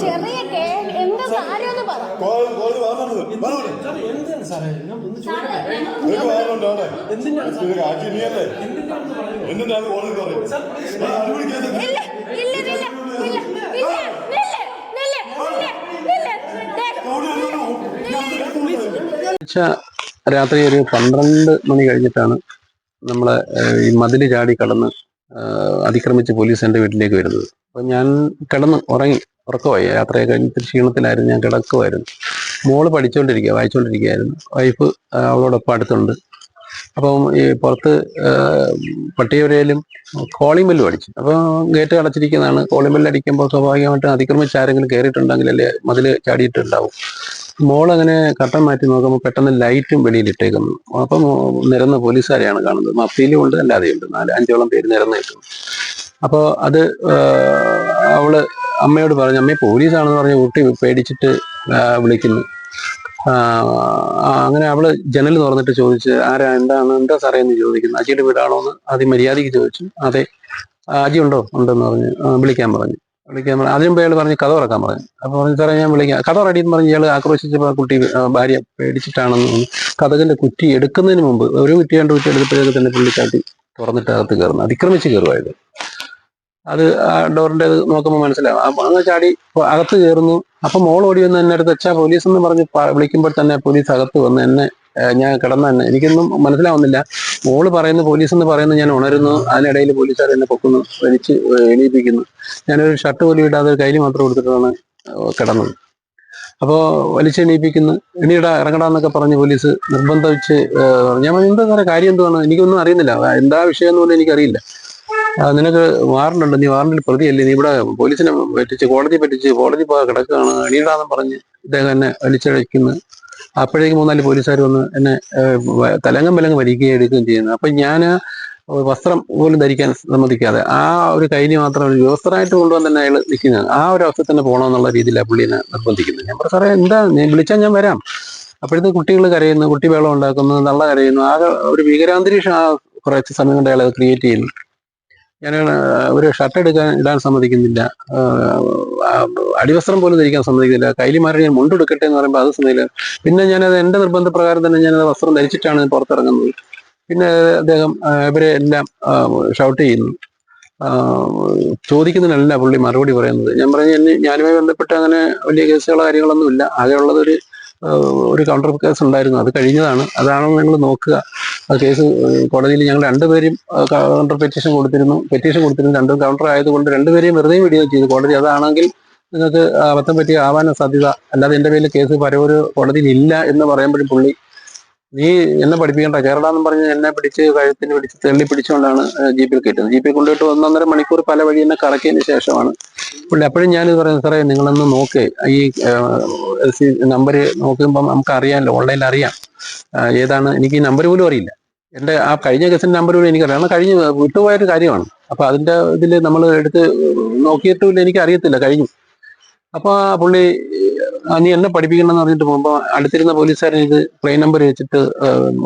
ചെറിയ കേ എന്താ കാര്യമെന്ന് പറ എന്താണ് സാറേ രാത്രി ഒരു പന്ത്രണ്ട് മണി കഴിഞ്ഞിട്ടാണ് നമ്മളെ ഈ മതിൽ ചാടി കടന്ന് അതിക്രമിച്ച് പോലീസ് എന്റെ വീട്ടിലേക്ക് വരുന്നത്. അപ്പം ഞാൻ കിടന്ന് ഉറങ്ങി ഉറക്കമായി. യാത്രയെ കഴിഞ്ഞിട്ട് ക്ഷീണത്തിലായിരുന്നു ഞാൻ കിടക്കുമായിരുന്നു മോൾ പഠിച്ചുകൊണ്ടിരിക്കുക വായിച്ചുകൊണ്ടിരിക്കുകയായിരുന്നു വൈഫ് അവളോടൊപ്പം അടുത്തുണ്ട്. അപ്പം ഈ പുറത്ത് ഏഹ്, കോളിംഗ് ബെല്ല് അടിച്ചു. അപ്പോൾ ഗേറ്റ് അടച്ചിരിക്കുന്നതാണ്. കോളിംഗ് ബെല്ല് അടിക്കുമ്പോൾ സ്വാഭാവികമായിട്ടും അതിക്രമിച്ച് ആരെങ്കിലും കയറിയിട്ടുണ്ടെങ്കിൽ അല്ലെ മതിൽ ചാടിയിട്ടുണ്ടാവും. മോളങ്ങനെ കട്ടൻ മാറ്റി നോക്കുമ്പോൾ പെട്ടെന്ന് ലൈറ്റും വെളിയിലിട്ടേക്കുന്നു അപ്പം നിരന്ന പോലീസുകാരെയാണ് കാണുന്നത്. മഫ്തിയിലും ഉണ്ട് അല്ലാതെയുണ്ട്. നാല് അഞ്ചോളം പേര് നിരന്ന് കിട്ടുന്നു അപ്പോൾ അത് അവൾ അമ്മയോട് പറഞ്ഞു അമ്മയെ പോലീസാണെന്ന് പറഞ്ഞ് കുട്ടി പേടിച്ചിട്ട് വിളിക്കുന്നു. അങ്ങനെ അവൾ ജനൽ തുറന്നിട്ട് ചോദിച്ച് ആരാ? എന്താണ്? എന്താ സാറേ? എന്ന് ചോദിക്കുന്നു. അജിയുടെ വീടാണോ? എന്ന് ആദ്യം മര്യാദയ്ക്ക് ചോദിച്ചു. അതെ "ആ, അജി ഉണ്ടോ? ഉണ്ടെന്ന് പറഞ്ഞു വിളിക്കാൻ പറഞ്ഞു. വിളിക്കാൻ പറഞ്ഞു അതിനുമ്പ് ഇയാൾ പറഞ്ഞ് കഥ തുറക്കാൻ പറഞ്ഞു. അപ്പൊ പറഞ്ഞു സാറേ ഞാൻ വിളിക്കാം. കഥ റെഡി എന്ന് പറഞ്ഞ് ഇയാൾ ആക്രോശിച്ചപ്പോൾ കുട്ടി ഭാര്യ പേടിച്ചിട്ടാണെന്ന് കഥകന്റെ കുറ്റി എടുക്കുന്നതിന് മുമ്പ് ഒരു കുറ്റി രണ്ട് കുറ്റി എടുത്തപ്പോഴേക്ക് തന്നെ പുള്ളിക്കാട്ടി തുറന്നിട്ട് അകത്ത് കയറുന്നു. അതിക്രമിച്ച് കയറുമായത് അത് ആ ഡോറിന്റെ അത് നോക്കുമ്പോൾ മനസ്സിലാവും. അങ്ങനെ ചാടി അകത്ത് കയറുന്നു. അപ്പൊ മോൾ ഓടി വന്ന് എന്നെ അടുത്ത് അച്ഛാ പോലീസ് എന്ന് പറഞ്ഞ് വിളിക്കുമ്പോൾ തന്നെ പോലീസ് അകത്ത് വന്ന് എന്നെ ഞാൻ കിടന്ന എനിക്കൊന്നും മനസ്സിലാവുന്നില്ല. മോൾ പറയുന്നു പോലീസ് എന്ന് പറയുന്നു ഞാൻ ഉണരുന്നു. അതിനിടയിൽ പോലീസുകാർ എന്നെ പൊക്കുന്നു. വലിച്ച് എണീപ്പിക്കുന്നു. ഞാനൊരു ഷർട്ട് പോലും ഇടാതെ കയ്യിൽ മാത്രം കൊടുത്തിട്ടാണ് കിടന്നത്. അപ്പോൾ വലിച്ചെണീപ്പിക്കുന്നു എണീടാ ഇറങ്ങടാന്നൊക്കെ പറഞ്ഞ് പോലീസ് നിർബന്ധിച്ച് ഞാൻ എന്താ സാറേ കാര്യം എന്തുവാണ്? എനിക്കൊന്നും അറിയുന്നില്ല. എന്താ വിഷയം എന്ന് എനിക്കറിയില്ല. നിനക്ക് വാറണ്ടുണ്ട്. നീ വാറണ്ടിൽ പ്രതിയല്ലേ? നീ ഇവിടെ പോലീസിനെ പറ്റിച്ച് കോടതി പറ്റിച്ച് കോടതി കിടക്കുകയാണ്. എണീടാന്ന് പറഞ്ഞ് ഇദ്ദേഹം തന്നെ വലിച്ചഴയ്ക്കുന്നു. അപ്പോഴേക്കും മൂന്നാൽ പോലീസുകാർ വന്ന് എന്നെ തലങ്ങും വിലങ്ങും വലിക്കുകയും എടുക്കുകയും ചെയ്യുന്നു. അപ്പൊ ഞാൻ വസ്ത്രം പോലും ധരിക്കാൻ സമ്മതിക്കാതെ ആ ഒരു കൈനി മാത്രം ഒരു വ്യവസ്ഥരായിട്ട് കൊണ്ടുവന്ന് തന്നെ അയാൾ നിൽക്കുന്നത്. ആ ഒരു അവസ്ഥ തന്നെ പോകണമെന്നുള്ള രീതിയിലാണ് പുള്ളിനെ നിർബന്ധിക്കുന്നത് ഞാൻ പറഞ്ഞു സാറേ എന്താ? വിളിച്ചാൽ ഞാൻ വരാം. അപ്പോഴത്തെ കുട്ടികൾ കരയുന്നു കുട്ടി വെള്ളം ഉണ്ടാക്കുന്നു നല്ല കരയുന്നു. ആ ഒരു ഭീകരാന്തരീക്ഷം ആ കുറച്ച് സമയം കൊണ്ട് അയാൾ ക്രിയേറ്റ് ചെയ്യുന്നു. ഞാൻ ഒരു ഷർട്ട് എടുക്കാൻ ഇടാൻ സമ്മതിക്കുന്നില്ല. അടിവസ്ത്രം പോലും ധരിക്കാൻ സമ്മതിക്കുന്നില്ല. കൈലിമാരെ ഞാൻ മുണ്ടെടുക്കട്ടെ എന്ന് പറയുമ്പോൾ അത് സമ്മതിക്കില്ല. പിന്നെ ഞാനത് എന്റെ നിർബന്ധപ്രകാരം തന്നെ ഞാനത് വസ്ത്രം ധരിച്ചിട്ടാണ് പുറത്തിറങ്ങുന്നത്. പിന്നെ അദ്ദേഹം ഇവരെ എല്ലാം ഷൗട്ട് ചെയ്യുന്നു. ചോദിക്കുന്നതിനല്ല പുള്ളി മറുപടി പറയുന്നത്. ഞാൻ പറഞ്ഞു ഞാനുമായി ബന്ധപ്പെട്ട് അങ്ങനെ വലിയ കേസുകളോ കാര്യങ്ങളൊന്നുമില്ല. ഇല്ല ആകെയുള്ളത് ഒരു കൗണ്ടർ കേസ് ഉണ്ടായിരുന്നു. അത് കഴിഞ്ഞതാണ്. അതാണെന്ന് നിങ്ങൾ നോക്കുക. ആ കേസ് കോടതിയിൽ ഞങ്ങൾ രണ്ടുപേരും കൗണ്ടർ പെറ്റീഷൻ കൊടുത്തിരുന്നു. പെറ്റീഷൻ കൊടുത്തിരുന്നു. രണ്ടും കൗണ്ടർ ആയതുകൊണ്ട് രണ്ടുപേരെയും വെറുതെ വീഡിയോ ചെയ്തു. കോടതി അതാണെങ്കിൽ നിങ്ങൾക്ക് അബദ്ധം പറ്റി ആവാനും സാധ്യത. അല്ലാതെ എന്റെ പേരിൽ കേസ് പരവൂർ കോടതിയിൽ ഇല്ല എന്ന് പറയുമ്പോഴും പുള്ളി നീ എന്നെ പഠിപ്പിക്കണ്ട. കേരള എന്ന് പറഞ്ഞ് എന്നെ പിടിച്ച് കഴുത്തിന് പിടിച്ച് തള്ളി പിടിച്ചുകൊണ്ടാണ് ജീപ്പിൽ കയറ്റുന്നത്. ജീപ്പിൽ കൊണ്ടുപോയിട്ട് ഒന്നൊന്നര മണിക്കൂർ പല വഴി എന്നെ കറക്കിയതിന് ശേഷമാണ്. പുള്ളി അപ്പോഴും ഞാനിത് പറയുന്നത് സാറേ നിങ്ങളൊന്ന് നോക്കേ. ഈ നമ്പർ നോക്കുമ്പോൾ നമുക്ക് അറിയാമല്ലോ ഓൺലൈനിൽ അറിയാം. ഏതാണ്? എനിക്ക് ഈ നമ്പർ പോലും അറിയില്ല. എന്റെ ആ കഴിഞ്ഞ കേസിന്റെ നമ്പർ പോലും എനിക്കറിയാം കാരണം കഴിഞ്ഞ് വിട്ടുപോയൊരു കാര്യമാണ്. അപ്പോൾ അതിന്റെ ഇതിൽ നമ്മൾ എടുത്ത് നോക്കിയിട്ടുമില്ല എനിക്ക് അറിയത്തില്ല കഴിഞ്ഞു. അപ്പോൾ പുള്ളി നീ എന്നെ പഠിപ്പിക്കണമെന്ന് പറഞ്ഞിട്ട് പോകുമ്പോൾ അടുത്തിരുന്ന പോലീസുകാരൻ ഇത് പ്ലെയിൻ നമ്പർ വെച്ചിട്ട്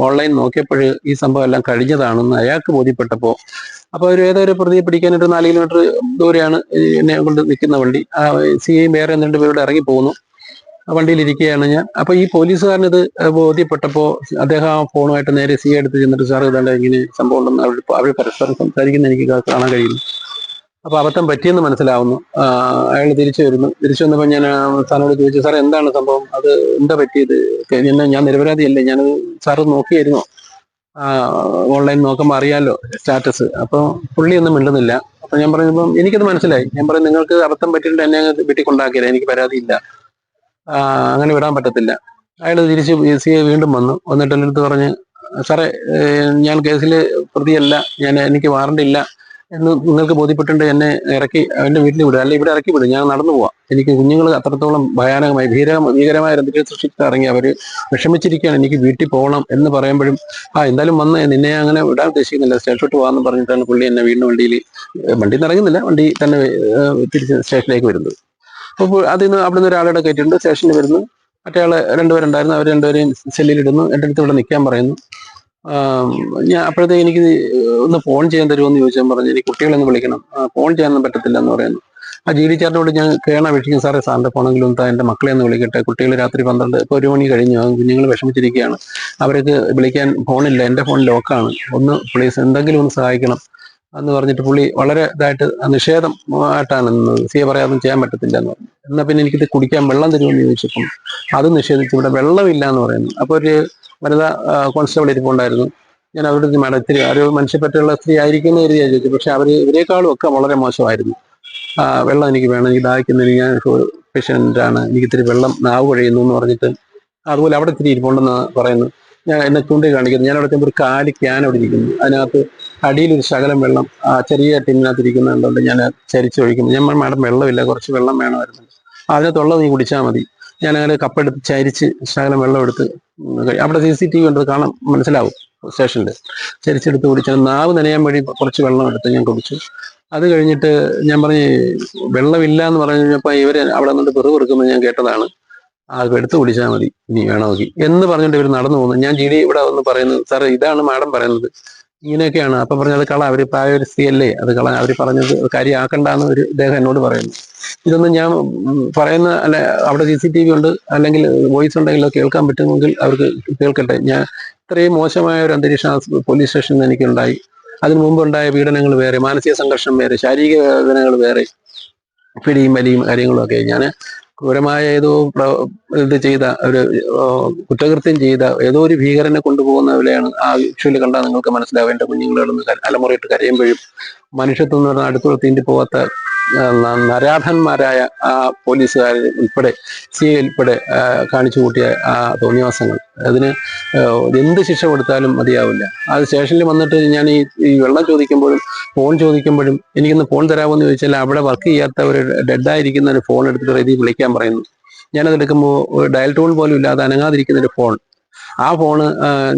ഓൺലൈൻ നോക്കിയപ്പോൾ ഈ സംഭവം എല്ലാം കഴിഞ്ഞതാണെന്ന് അയാൾക്ക് ബോധ്യപ്പെട്ടപ്പോൾ അപ്പോൾ ഒരു ഏതൊരു പ്രതിയെ പിടിക്കാനായിട്ട് നാല് കിലോമീറ്റർ ദൂരെയാണ് എന്നെ കൊണ്ട് നിൽക്കുന്ന വണ്ടി. സി ഐ വേറെ രണ്ട് പേരോട് ഇറങ്ങി പോകുന്നു. വണ്ടിയിൽ ഇരിക്കുകയാണ് ഞാൻ. അപ്പൊ ഈ പോലീസുകാരൻ ഇത് ബോധ്യപ്പെട്ടപ്പോ അദ്ദേഹം ആ ഫോണുമായിട്ട് നേരെ സി എടുത്ത് ചെന്നിട്ട് സാർ ഇതാണ്ട് ഇങ്ങനെ സംഭവം ഉണ്ടെന്ന് അവർ അവർ പരസ്പരം സംസാരിക്കുന്ന എനിക്ക് കാണാൻ കഴിയുന്നു. അപ്പൊ അബദ്ധം പറ്റിയെന്ന് മനസ്സിലാവുന്നു. അയാൾ തിരിച്ചു വരുന്നു. തിരിച്ചു വന്നപ്പോൾ ഞാൻ സാറിനോട് ചോദിച്ചു സാർ എന്താണ് സംഭവം? അത് എന്താ പറ്റിയത്? എന്നെ ഞാൻ നിരപരാധിയല്ലേ? ഞാനത് സാറ് നോക്കിയായിരുന്നു ഓൺലൈൻ നോക്കുമ്പോൾ അറിയാലോ സ്റ്റാറ്റസ്. അപ്പൊ പുള്ളി ഒന്നും മിണ്ടുന്നില്ല. അപ്പൊ ഞാൻ പറഞ്ഞപ്പം എനിക്കത് മനസ്സിലായി. ഞാൻ പറഞ്ഞു നിങ്ങൾക്ക് അബദ്ധം പറ്റിയിട്ട് എന്നെ അങ്ങ് വീട്ടിൽ കൊണ്ടാക്കിയില്ല എനിക്ക് പരാതിയില്ല. അങ്ങനെ വിടാൻ പറ്റത്തില്ല. അയാൾ തിരിച്ച് സി ഐ വീണ്ടും വന്നു. വന്നിട്ട് എന്റെ അടുത്ത് പറഞ്ഞ് സാറേ ഞാൻ കേസിൽ പ്രതിയല്ല. ഞാൻ എനിക്ക് വാറണ്ട് ഇല്ല എന്ന് നിങ്ങൾക്ക് ബോധ്യപ്പെട്ടുണ്ട് എന്നെ ഇറക്കി എന്റെ വീട്ടിൽ വിടുക. അല്ലെ ഇവിടെ ഇറക്കി വിടും ഞാൻ നടന്നു പോവാം. എനിക്ക് കുഞ്ഞുങ്ങൾ അത്രത്തോളം ഭയാനകമായി ഭീര ഭീകരമായ എന്തെങ്കിലും സൃഷ്ടിച്ച് ഇറങ്ങി അവർ വിഷമിച്ചിരിക്കുകയാണ്. എനിക്ക് വീട്ടിൽ പോകണം എന്ന് പറയുമ്പോഴും ആ എന്തായാലും വന്ന് നിന്നെ അങ്ങനെ വിടാൻ ഉദ്ദേശിക്കുന്നില്ല. സ്റ്റേഷനിലോട്ട് പോകാമെന്ന് പറഞ്ഞിട്ടാണ് പുള്ളി എന്നെ വീണ്ടും വണ്ടിയിൽ വണ്ടിയിൽ നിന്ന് ഇറങ്ങുന്നില്ല. വണ്ടി തന്നെ തിരിച്ച് സ്റ്റേഷനിലേക്ക് വരുന്നത്. അപ്പോൾ അതിൽ നിന്ന് അവിടെ നിന്ന് ഒരാളുടെ കയറ്റിയിട്ടുണ്ട്. സ്റ്റേഷനിൽ വരുന്നു. മറ്റേ ആൾ രണ്ടുപേരുണ്ടായിരുന്നു. അവർ രണ്ടുപേരെയും സെല്ലിലിടുന്നു എന്റെ അടുത്ത് ഇവിടെ നിൽക്കാൻ പറയുന്നു. ഞാൻ അപ്പോഴത്തേക്ക് എനിക്ക് ഒന്ന് ഫോൺ ചെയ്യാൻ തരുമോ എന്ന് ചോദിച്ചാൽ പറഞ്ഞു എനിക്ക് കുട്ടികളെ ഒന്ന് വിളിക്കണം ഫോൺ ചെയ്യാനൊന്നും പറ്റത്തില്ല എന്ന് പറയുന്നു. ആ ജി ഡി ചാറിനോട് ഞാൻ കേണ വിളിക്കും സാറേ സാറിന്റെ ഫോണെങ്കിലും താ എന്റെ മക്കളെ ഒന്ന് വിളിക്കട്ടെ. കുട്ടികൾ രാത്രി പന്ത്രണ്ട് ഇപ്പോൾ ഒരു മണി കഴിഞ്ഞു. കുഞ്ഞുങ്ങൾ വിഷമിച്ചിരിക്കുകയാണ്. അവർക്ക് വിളിക്കാൻ ഫോണില്ല എന്റെ ഫോൺ ലോക്കാണ്. ഒന്ന് പ്ലീസ് എന്തെങ്കിലും ഒന്ന് സഹായിക്കണം. എന്ന് പറഞ്ഞിട്ട് പുള്ളി വളരെ ഇതായിട്ട് നിഷേധം ആയിട്ടാണ് നിന്നത്. സിയെ പറയാതൊന്നും ചെയ്യാൻ പറ്റത്തില്ല എന്ന് പറഞ്ഞു. എന്നാൽ പിന്നെ എനിക്കിത് കുടിക്കാൻ വെള്ളം തരുമെന്ന് ചോദിച്ചപ്പം അത് നിഷേധിച്ച്. ഇവിടെ വെള്ളമില്ല എന്ന് പറയുന്നു. അപ്പോൾ ഒരു വനിതാ കോൺസ്റ്റബിൾ ഇരിപ്പുണ്ടായിരുന്നു. ഞാൻ അവരുടെ മാഡം ഇത്തിരി ഒരു മനുഷ്യപ്പറ്റുള്ള സ്ത്രീ ആയിരിക്കുന്ന എഴുതി ചോദിച്ചു. പക്ഷെ അവർ ഇവരെക്കാളും ഒക്കെ വളരെ മോശമായിരുന്നു. വെള്ളം എനിക്ക് വേണം എനിക്ക് ദാഹിക്കുന്നതിന് ഞാൻ പേഷ്യന്റ് ആണ് എനിക്ക് ഇത്തിരി വെള്ളം നാവ് കഴിയുന്നു എന്ന് പറഞ്ഞിട്ട് അതുപോലെ അവിടെ ഇത്തിരി ഇരിപ്പുണ്ടെന്ന് പറയുന്നു. ഞാൻ എന്നെ ചൂണ്ടി കാണിക്കുന്നു. ഞാൻ അവിടെ ഒരു കാലി ക്യാൻ അവിടെ ഇരിക്കുന്നു. അതിനകത്ത് അടിയിൽ ഒരു ശകലം വെള്ളം ആ ചെറിയ ടിന്നിനകത്ത് ഇരിക്കുന്നുണ്ട് ഞാൻ ചരിച്ചു ഒഴിക്കുന്നു. ഞാൻ മാഡം വെള്ളമില്ല കുറച്ച് വെള്ളം വേണമായിരുന്നു. അതിനകത്തുള്ളത് നീ കുടിച്ചാൽ മതി. ഞാൻ അങ്ങനെ കപ്പെടുത്ത് ചരിച്ച് ശകലം വെള്ളം എടുത്ത് അവിടെ സി സി ടി വി ഉണ്ട് കാണാൻ മനസ്സിലാവും സ്റ്റേഷനിൽ ചരിച്ചെടുത്ത് കുടിച്ചാൽ നാവ് നനയാൻ വേണ്ടി കുറച്ച് വെള്ളം എടുത്ത് ഞാൻ കുടിച്ചു. അത് കഴിഞ്ഞിട്ട് ഞാൻ പറഞ്ഞ് വെള്ളമില്ല എന്ന് പറഞ്ഞു കഴിഞ്ഞപ്പോൾ ഇവർ അവിടെ നിന്നിട്ട് പെറു പെറുക്കുന്നത് ഞാൻ കേട്ടതാണ്. ആ എടുത്ത് കുടിച്ചാൽ മതി ഇനി വേണമെങ്കിൽ എന്ന് പറഞ്ഞുകൊണ്ട് ഇവർ നടന്നു പോകുന്നു ഞാൻ ജി ഡി ഇവിടെ വന്ന് പറയുന്നത് സാറേ ഇതാണ് മാഡം പറയുന്നത്. ഇങ്ങനെയൊക്കെയാണ്. അപ്പൊ പറഞ്ഞത് കള അവർ പ്രായ ഒരു സ്ത്രീ അല്ലേ അത് കള അവർ പറഞ്ഞത് കാര്യമാക്കണ്ടെന്ന് ഒരു ഇദ്ദേഹം എന്നോട് പറയുന്നു. ഇതൊന്നും ഞാൻ പറയുന്ന അല്ല അവിടെ സി സി ടി വി ഉണ്ട് അല്ലെങ്കിൽ വോയിസ് ഉണ്ടെങ്കിലോ കേൾക്കാൻ പറ്റുമെങ്കിൽ അവർക്ക് കേൾക്കട്ടെ. ഞാൻ ഇത്രയും മോശമായ ഒരു അന്തരീക്ഷം പോലീസ് സ്റ്റേഷനിൽ എനിക്കുണ്ടായി. അതിനു മുമ്പ് ഉണ്ടായ പീഡനങ്ങൾ വേറെ മാനസിക സംഘർഷം വേറെ ശാരീരിക വേദനകൾ വേറെ പിടിയും വലിയും കാര്യങ്ങളും ഒക്കെ ഞാൻ ക്രൂരമായ ഏതോ ഇത് ചെയ്ത ഒരു കുറ്റകൃത്യം ചെയ്ത ഏതോ ഒരു ഭീകരനെ കൊണ്ടുപോകുന്ന പോലെയാണ് ആ വിഷ്വൽ കണ്ടാൽ നിങ്ങൾക്ക് മനസ്സിലാവും. എന്റെ കുഞ്ഞുങ്ങൾ കിടന്ന് അലമുറയിട്ട് കരയുമ്പോഴും മനുഷ്യത്വം എന്ന് പറഞ്ഞാൽ അടുത്തുള്ള തീണ്ടി പോകാത്ത നരാധന്മാരായ ആ പോലീസുകാർ ഉൾപ്പെടെ സി ഉൾപ്പെടെ കാണിച്ചു കൂട്ടിയ ആ തോന്നിവാസങ്ങൾ അതിന് എന്ത് ശിക്ഷ കൊടുത്താലും മതിയാവില്ല. അത് സ്റ്റേഷനിൽ വന്നിട്ട് ഞാൻ ഈ ഈ വെള്ളം ചോദിക്കുമ്പോഴും ഫോൺ ചോദിക്കുമ്പോഴും എനിക്കൊന്ന് ഫോൺ തരാമോ എന്ന് ചോദിച്ചാൽ അവിടെ വർക്ക് ചെയ്യാത്ത ഒരു ഡെഡായിരിക്കുന്ന ഒരു ഫോൺ എടുത്തിട്ട് റെഡി വിളിക്കാൻ പറയുന്നു. ഞാനത് എടുക്കുമ്പോൾ ഡയൽ ടോൺ പോലും ഇല്ലാതെ അനങ്ങാതിരിക്കുന്ന ഒരു ഫോൺ. ആ ഫോണ്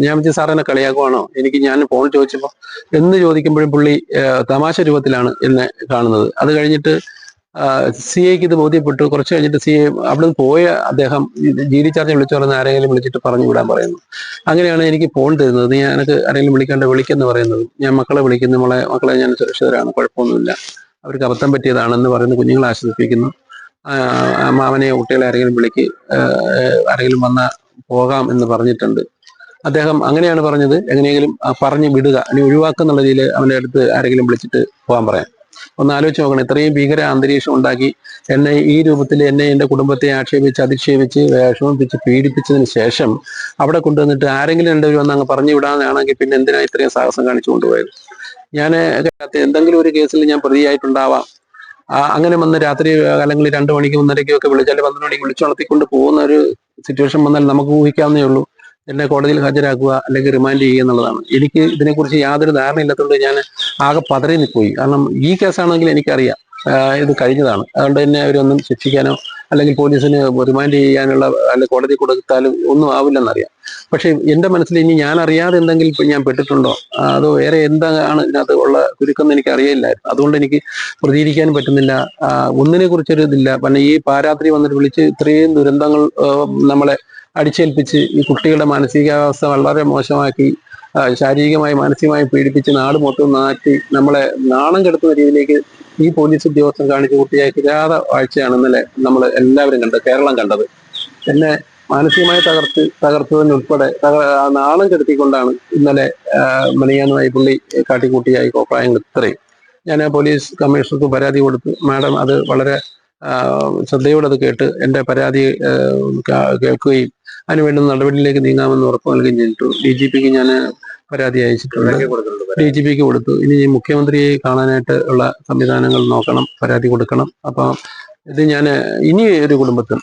ഞാൻ വിളിച്ച സാർ എന്നെ കളിയാക്കുവാണോ? എനിക്ക് ഞാൻ ഫോൺ ചോദിച്ചപ്പോൾ എന്ന് ചോദിക്കുമ്പോഴും പുള്ളി തമാശ രൂപത്തിലാണ് എന്നെ കാണുന്നത്. അത് കഴിഞ്ഞിട്ട് സി ഐക്ക് ഇത് ബോധ്യപ്പെട്ടു. കുറച്ച് കഴിഞ്ഞിട്ട് സി എ അവിടെ നിന്ന് പോയ അദ്ദേഹം ജി ഡി ചാർജ് വിളിച്ചു പറഞ്ഞ ആരെങ്കിലും വിളിച്ചിട്ട് പറഞ്ഞു വിടാൻ പറയുന്നു. അങ്ങനെയാണ് എനിക്ക് ഫോൺ തരുന്നത്. ഞാൻ എനിക്ക് ആരെങ്കിലും വിളിക്കേണ്ട വിളിക്കെന്ന് പറയുന്നത്. ഞാൻ മക്കളെ വിളിക്കുന്നു. നമ്മളെ മക്കളെ ഞാൻ സുരക്ഷിതരാണ് കുഴപ്പമൊന്നുമില്ല. അവർക്ക് അബദ്ധം പറ്റിയതാണെന്ന് പറയുന്ന കുഞ്ഞുങ്ങളെ ആശ്വസിപ്പിക്കുന്നു. മാമനെ കുട്ടികളെ ആരെങ്കിലും വിളിക്ക് ആരെങ്കിലും വന്ന പോകാം എന്ന് പറഞ്ഞിട്ടുണ്ട്. അദ്ദേഹം അങ്ങനെയാണ് പറഞ്ഞത്. എങ്ങനെയെങ്കിലും പറഞ്ഞു വിടുക. അല്ലെങ്കിൽ ഒഴിവാക്കുന്നുള്ള രീതിയിൽ അവന്റെ അടുത്ത് ആരെങ്കിലും വിളിച്ചിട്ട് പോകാൻ പറയാം. ഒന്ന് ആലോചിച്ച് നോക്കണം. ഇത്രയും ഭീകര അന്തരീക്ഷം ഉണ്ടാക്കി എന്നെ ഈ രൂപത്തിൽ എന്നെ എന്റെ കുടുംബത്തെ ആക്ഷേപിച്ച് അധിക്ഷേപിച്ച് വിഷമിപ്പിച്ച് പീഡിപ്പിച്ചതിന് ശേഷം അവിടെ കൊണ്ടുവന്നിട്ട് ആരെങ്കിലും രണ്ടുപേരും വന്ന് അങ്ങ് പറഞ്ഞു വിടാനാണെങ്കിൽ പിന്നെ എന്തിനാണ് ഇത്രയും സാഹസം കാണിച്ചു കൊണ്ടുപോയത്? ഞാൻ എന്തെങ്കിലും ഒരു കേസിൽ ഞാൻ പ്രതിയായിട്ടുണ്ടാവാം. അങ്ങനെ വന്ന് രാത്രി അല്ലെങ്കിൽ രണ്ടു മണിക്ക് ഒന്നരയ്ക്കും ഒക്കെ വിളിച്ചാൽ പന്ത്രണ്ട് മണിക്ക് വിളിച്ചു വളർത്തിക്കൊണ്ട് പോകുന്ന ഒരു സിറ്റുവേഷൻ വന്നാൽ നമുക്ക് ഊഹിക്കാവുന്നേ ഉള്ളൂ. എന്നെ കോടതിയിൽ ഹാജരാക്കുക അല്ലെങ്കിൽ റിമാൻഡ് ചെയ്യുക എന്നുള്ളതാണ്. എനിക്ക് ഇതിനെക്കുറിച്ച് യാതൊരു ധാരണയില്ലാത്തതുകൊണ്ട് ഞാൻ ആകെ പതറി പോയി കാരണം ഈ കേസാണെങ്കിൽ എനിക്കറിയാം. ഇത് കഴിഞ്ഞതാണ്. അതുകൊണ്ട് തന്നെ അവരൊന്നും ശിക്ഷിക്കാനോ അല്ലെങ്കിൽ പോലീസിന് റിമാൻഡ് ചെയ്യാനുള്ള അല്ലെങ്കിൽ കോടതി കൊടുത്താലും ഒന്നും ആവില്ലെന്നറിയാം. പക്ഷെ എന്റെ മനസ്സിൽ ഇനി ഞാൻ അറിയാതെ എന്തെങ്കിലും ഞാൻ പെട്ടിട്ടുണ്ടോ? അതോ വേറെ എന്താണ് ഇതിനകത്ത് ഉള്ള ചുരുക്കം എനിക്ക് അറിയില്ലായിരുന്നു. അതുകൊണ്ട് എനിക്ക് പ്രതികരിക്കാനും പറ്റുന്നില്ല. ഒന്നിനെ കുറിച്ചൊരു ഇതില്ല. പിന്നെ ഈ പാരാത്രി വന്നിട്ട് വിളിച്ച് ഇത്രയും ദുരന്തങ്ങൾ നമ്മളെ അടിച്ചേൽപ്പിച്ച് ഈ കുട്ടികളുടെ മാനസികാവസ്ഥ വളരെ മോശമാക്കി ശാരീരികമായി മാനസികമായി പീഡിപ്പിച്ച് നാട് മൊത്തം നാറ്റി നമ്മളെ നാണം കെടുത്തുന്ന രീതിയിലേക്ക് ഈ പോലീസ് ഉദ്യോഗസ്ഥൻ കാണിച്ചു കുട്ടിയെ കിരാത വാഴ്ചയാണ് ഇന്നലെ നമ്മൾ എല്ലാവരും കണ്ടത് കേരളം കണ്ടത്. എന്നെ മാനസികമായി തകർത്ത് തകർത്തതിനുൾപ്പെടെ നാണം കെടുത്തിക്കൊണ്ടാണ് ഇന്നലെ മണിയാനുമായി പുള്ളി കാട്ടിക്കൂട്ടിയായി കോപ്രായങ്ങൾ ഇത്രയും. ഞാൻ പോലീസ് കമ്മീഷണർക്ക് പരാതി കൊടുത്ത് മാഡം അത് വളരെ ശ്രദ്ധയോടെ അത് കേട്ട് എന്റെ പരാതി കേൾക്കുകയും അതിന് വേണ്ട നടപടിയിലേക്ക് നീങ്ങാമെന്ന് ഉറപ്പ് നൽകുകയും ചെയ്തിട്ടു. ഡി ജി പിക്ക് ഞാൻ പരാതി അയച്ചിട്ടുണ്ട് ഡി ജി പിക്ക് കൊടുത്തു. ഇനി മുഖ്യമന്ത്രിയെ കാണാനായിട്ട് ഉള്ള സംവിധാനങ്ങൾ നോക്കണം പരാതി കൊടുക്കണം. അപ്പൊ ഇത് ഞാൻ ഇനി ഒരു കുടുംബത്തിൽ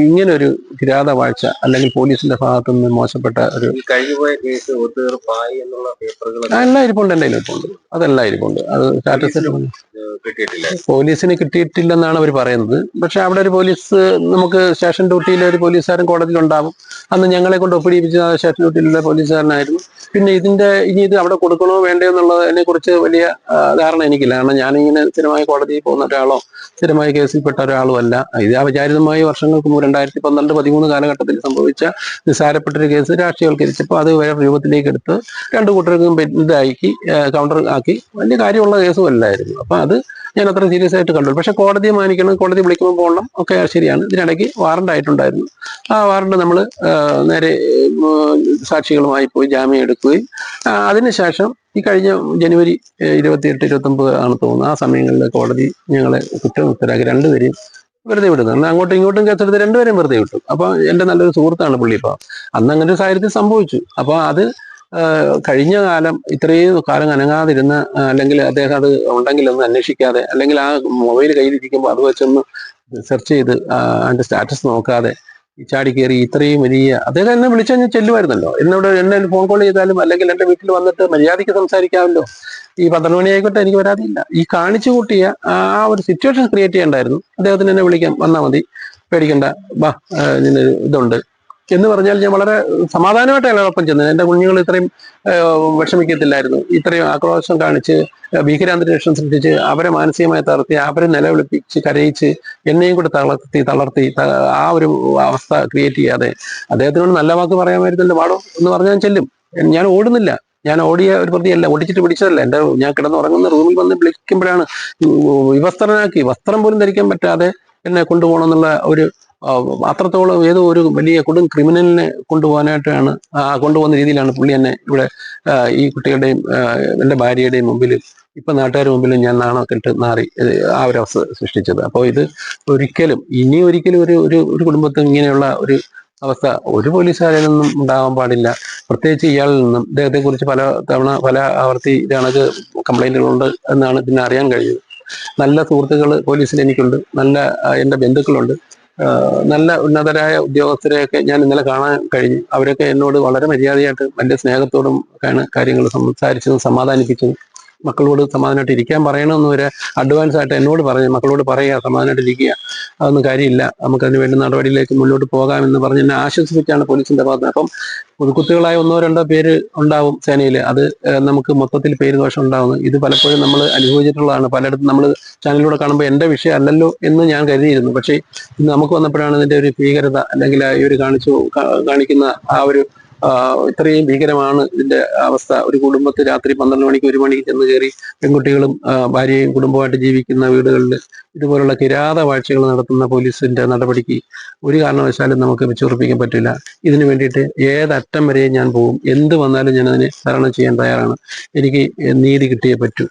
ഇങ്ങനെ ഒരു കിരാത വാഴ്ച അല്ലെങ്കിൽ പോലീസിന്റെ ഭാഗത്തു നിന്ന് മോശപ്പെട്ട ഒരു കഴിഞ്ഞുപോയ കേസ് ഒത്തുതീർപ്പായി എന്നുള്ള പേപ്പറുകൾ എല്ലാം ഇരിപ്പുണ്ട് എന്റെ ഇരിപ്പുണ്ട് അതെല്ലാം ഇരിപ്പുണ്ട് അത് സ്റ്റാറ്റസ് കിട്ടിയിട്ടില്ല. പോലീസിന് കിട്ടിയിട്ടില്ലെന്നാണ് അവർ പറയുന്നത്. പക്ഷെ അവിടെ ഒരു പോലീസ് നമുക്ക് സ്റ്റേഷൻ ഡ്യൂട്ടിയിലെ ഒരു പോലീസുകാരൻ കോടതിയിൽ ഉണ്ടാവും അന്ന് ഞങ്ങളെ കൊണ്ട് ഒപ്പിടിപ്പിച്ച സ്റ്റേഷൻ ഡ്യൂട്ടിയിലുള്ള പോലീസുകാരനായിരുന്നു. പിന്നെ ഇതിന്റെ ഇനി ഇത് അവിടെ കൊടുക്കണോ വേണ്ടയോ എന്നുള്ളതിനെ കുറിച്ച് വലിയ ധാരണ എനിക്കില്ല. കാരണം ഞാനിങ്ങനെ സ്ഥിരമായി കോടതിയിൽ പോകുന്ന ഒരാളോ സ്ഥിരമായി കേസിൽപ്പെട്ട ഒരാളോ അല്ല ഇത് അവിചാരിതമായി വർഷങ്ങൾക്ക് മുമ്പ് രണ്ടായിരത്തി പന്ത്രണ്ട് പതിമൂന്ന് കാലഘട്ടത്തിൽ സംഭവിച്ച നിസ്സാരപ്പെട്ടൊരു കേസ് രാഷ്ട്രീയവൽക്കരിച്ചപ്പോൾ അത് വേറെ രൂപത്തിലേക്ക് എടുത്ത് രണ്ടു കൂട്ടർക്കും ഇതാക്കി കൗണ്ടർ ആക്കി. വലിയ കാര്യമുള്ള കേസും അല്ലായിരുന്നു. അപ്പൊ അത് ഞാൻ അത്ര സീരിയസ് ആയിട്ട് കണ്ടു. പക്ഷെ കോടതിയെ മാനിക്കണം കോടതി വിളിക്കുമ്പോൾ പോകണം ഒക്കെ ശരിയാണ്. ഇതിനിടയ്ക്ക് വാറണ്ട് ആയിട്ടുണ്ടായിരുന്നു. ആ വാറണ്ട് നമ്മൾ നേരെ സാക്ഷികളുമായി പോയി ജാമ്യം എടുക്കുകയും അതിനുശേഷം ഈ കഴിഞ്ഞ ജനുവരി ഇരുപത്തിയെട്ട് ഇരുപത്തൊമ്പത് ആണ് തോന്നുന്നത് ആ സമയങ്ങളിൽ കോടതി ഞങ്ങളെ കുറ്റമുക്തരാക്കി രണ്ടുപേരെയും വെറുതെ വിടുന്നത്. അന്ന് അങ്ങോട്ടും ഇങ്ങോട്ടും കേസെടുത്ത് രണ്ടുപേരും വെറുതെ വിട്ടു. അപ്പൊ എന്റെ നല്ലൊരു സുഹൃത്താണ് പുള്ളി ഇപ്പൊ. അന്ന് അങ്ങനെ ഒരു സാഹചര്യത്തിൽ സംഭവിച്ചു. അപ്പൊ അത് കഴിഞ്ഞ കാലം ഇത്രയും കാലം അനങ്ങാതിരുന്ന അല്ലെങ്കിൽ അദ്ദേഹം അത് ഉണ്ടെങ്കിൽ ഒന്ന് അന്വേഷിക്കാതെ അല്ലെങ്കിൽ ആ മൊബൈൽ കയ്യിലിരിക്കുമ്പോൾ അത് വെച്ചൊന്ന് സെർച്ച് ചെയ്ത് അതിന്റെ സ്റ്റാറ്റസ് നോക്കാതെ ചാടി കയറി ഇത്രയും വലിയ അദ്ദേഹം എന്നെ വിളിച്ചു കഴിഞ്ഞാൽ ചെല്ലുമായിരുന്നല്ലോ. എന്നോട് എന്നെ ഫോൺ കോൾ ചെയ്താലും അല്ലെങ്കിൽ എന്റെ വീട്ടിൽ വന്നിട്ട് മര്യാദയ്ക്ക് സംസാരിക്കാമല്ലോ. ഈ പന്ത്രണ്ട് മണി ആയിക്കോട്ടെ എനിക്ക് വരാതില്ല ഈ കാണിച്ചു കൂട്ടിയ ആ ഒരു സിറ്റുവേഷൻ ക്രിയേറ്റ് ചെയ്യണ്ടായിരുന്നു. അദ്ദേഹത്തിന് എന്നെ വിളിക്കാം വന്നാൽ മതി. പേടിക്കണ്ട. വാ ഇതുണ്ട്. എന്ന് പറഞ്ഞാൽ ഞാൻ വളരെ സമാധാനമായിട്ടാണ് ഒപ്പം ചെന്നത്. എന്റെ കുഞ്ഞുങ്ങൾ ഇത്രയും വിഷമിക്കത്തില്ലായിരുന്നു. ഇത്രയും ആക്രോശം കാണിച്ച് ഭീകരാന്തരീക്ഷം സൃഷ്ടിച്ച് അവരെ മാനസികമായി തളർത്തി അവരെ നിലവിളിപ്പിച്ച് കരയിച്ച് എന്നെയും കൂടെ തളർത്തി തളർത്തി ആ ഒരു അവസ്ഥ ക്രിയേറ്റ് ചെയ്യാതെ അദ്ദേഹത്തിനോട് നല്ല വാക്ക് പറയാമായിരുന്നല്ലോ പാടോ എന്ന് പറഞ്ഞാൽ ചെല്ലും. ഞാൻ ഓടുന്നില്ല. ഞാൻ ഓടിയ ഒരു പ്രതിയല്ല ഓടിച്ചിട്ട് പിടിച്ചതല്ല. എന്റെ ഞാൻ കിടന്നുറങ്ങുന്ന റൂമിൽ വന്ന് വിളിക്കുമ്പോഴാണ് വിവസ്ത്രനാക്കി വസ്ത്രം പോലും ധരിക്കാൻ പറ്റാതെ എന്നെ കൊണ്ടുപോകണമെന്നുള്ള ഒരു അത്രത്തോളം ഏതോ ഒരു വലിയ കൊടും ക്രിമിനലിനെ കൊണ്ടുപോകാനായിട്ടാണ് ആ കൊണ്ടുപോകുന്ന രീതിയിലാണ് പുള്ളി എന്നെ ഇവിടെ ഈ കുട്ടികളുടെയും എന്റെ ഭാര്യയുടെയും മുമ്പിൽ ഇപ്പൊ നാട്ടുകാരുടെ മുമ്പിൽ ഞാൻ നാണക്കെട്ട് നാറി ഏ, ആ ഒരു അവസ്ഥ സൃഷ്ടിച്ചത്. അപ്പോൾ ഇത് ഒരിക്കലും ഇനി ഒരിക്കലും ഒരു ഒരു ഒരു കുടുംബത്തിൽ ഇങ്ങനെയുള്ള ഒരു അവസ്ഥ. ഒരു പോലീസുകാരിൽ നിന്നും ഉണ്ടാവാൻ പാടില്ല. പ്രത്യേകിച്ച് ഇയാളിൽ നിന്നും. ഇദ്ദേഹത്തെ കുറിച്ച് പല തവണ പല ആവർത്തി ഇതണക്ക് കംപ്ലൈന്റുകളുണ്ട് എന്നാണ് പിന്നെ അറിയാൻ കഴിഞ്ഞത് നല്ല സുഹൃത്തുക്കൾ പോലീസിൽ എനിക്കുണ്ട്. നല്ല എന്റെ ബന്ധുക്കളുണ്ട്. നല്ല ഉന്നതരായ ഉദ്യോഗസ്ഥരെയൊക്കെ ഞാൻ ഇന്നലെ കാണാൻ കഴിഞ്ഞു. അവരൊക്കെ എന്നോട് വളരെ മര്യാദയായിട്ട് വലിയ സ്നേഹത്തോടും ആണ് കാര്യങ്ങൾ സംസാരിച്ചതും സമാധാനിപ്പിച്ചതും. മക്കളോട് സമാധാനമായിട്ട് ഇരിക്കാൻ പറയണമെന്ന് വരെ അഡ്വാൻസ് ആയിട്ട് എന്നോട് പറഞ്ഞു മക്കളോട് പറയുക സമാധാനമായിട്ട് ഇരിക്കുക. അതൊന്നും കാര്യമില്ല. നമുക്ക് അതിന് വേണ്ടി നടപടിയിലേക്ക് മുന്നോട്ട് പോകാമെന്ന് പറഞ്ഞ് എന്നെ ആശ്വസിപ്പിച്ചാണ് പോലീസിന്റെ ഭാഗത്ത്. അപ്പം പുതുക്കുത്തുകളായ ഒന്നോ രണ്ടോ പേര് ഉണ്ടാവും സേനയിൽ. അത് നമുക്ക് മൊത്തത്തിൽ പേര് ദോഷം ഉണ്ടാവുന്നു. ഇത് പലപ്പോഴും നമ്മൾ അനുഭവിച്ചിട്ടുള്ളതാണ്. പലയിടത്തും നമ്മൾ ചാനലിലൂടെ കാണുമ്പോൾ എന്റെ വിഷയം അല്ലല്ലോ എന്ന് ഞാൻ കരുതിയിരുന്നു. പക്ഷേ നമുക്ക് വന്നപ്പോഴാണ് ഇതിന്റെ ഒരു ഭീകരത അല്ലെങ്കിൽ ഈ ഒരു കാണിച്ചു കാണിക്കുന്ന ആ ഒരു ഇത്രയും ഭീകരമാണ് ഇതിന്റെ അവസ്ഥ. ഒരു കുടുംബത്തിൽ രാത്രി പന്ത്രണ്ട് മണിക്ക് ഒരു മണിക്ക് ചെന്ന് കയറി പെൺകുട്ടികളും ഭാര്യയും കുടുംബമായിട്ട് ജീവിക്കുന്ന വീടുകളിൽ ഇതുപോലുള്ള കിരാത വാഴ്ചകൾ നടത്തുന്ന പോലീസിന്റെ നടപടിക്ക് ഒരു കാരണവശാലും നമുക്ക് വെച്ചുറപ്പിക്കാൻ പറ്റില്ല. ഇതിനു വേണ്ടിയിട്ട് ഏതറ്റം വരെയും ഞാൻ പോകും. എന്ത് വന്നാലും ഞാൻ അതിനെ തരണം ചെയ്യാൻ തയ്യാറാണ്. എനിക്ക് നീതി കിട്ടിയേ പറ്റൂ.